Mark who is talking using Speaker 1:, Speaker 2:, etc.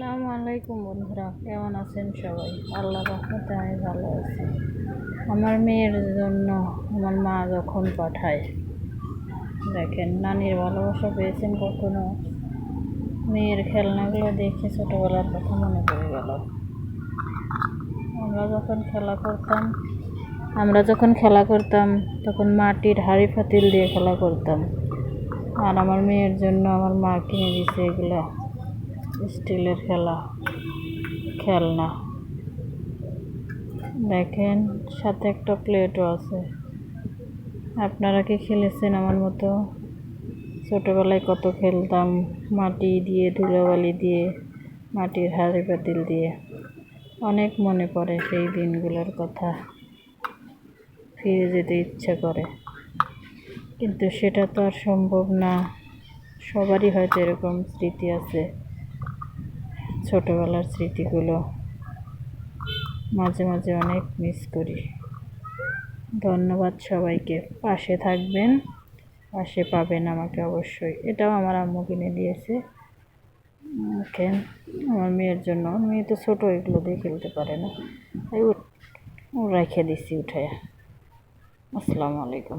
Speaker 1: আসসালামু আলাইকুম বন্ধুরা, কেমন আছেন সবাই? আল্লাহ রহমতে আমি ভালো আছি। আমার মেয়ের জন্য আমার মা যখন পাঠায়, দেখেন নানির ভালোবাসা পেয়েছেন কখনো? মেয়ের খেলনাগুলো দেখে ছোটোবেলার কথা মনে পড়ে গেল। আমরা যখন খেলা করতাম, আমরা যখন খেলা করতাম, তখন মাটির হাড়ি ফাতিল দিয়ে খেলা করতাম। আর আমার মেয়ের জন্য আমার মা কিনে দিছে এগুলো। স্টিলের খেলা, খেলনা। দেখেন, সাথে একটা প্লেটও আছে। আপনারা কি খেলেছেন আমার মতো? ছোটোবেলায় কত খেলতাম, মাটি দিয়ে, ধুলোবালি দিয়ে, মাটির হাড়ি পাতিল দিয়ে। অনেক মনে পড়ে সেই দিনগুলোর কথা। ফিরে যেতে ইচ্ছে করে। কিন্তু সেটা তো আর সম্ভব না। সবারই হয়তো এরকম স্মৃতি আছে। ছোটোবেলার স্মৃতিগুলো মাঝে মাঝে অনেক মিস করি। ধন্যবাদ সবাইকে। পাশে থাকবেন, পাশে পাবেন আমাকে অবশ্যই। এটাও আমার আম্মু কিনে দিয়েছে। দেখেন আমার মেয়ের জন্য। মেয়ে তো ছোটো, এগুলো দিয়ে খেলতে পারে না। তাই ও রেখে দিছি উঠে আসসালামু আলাইকুম।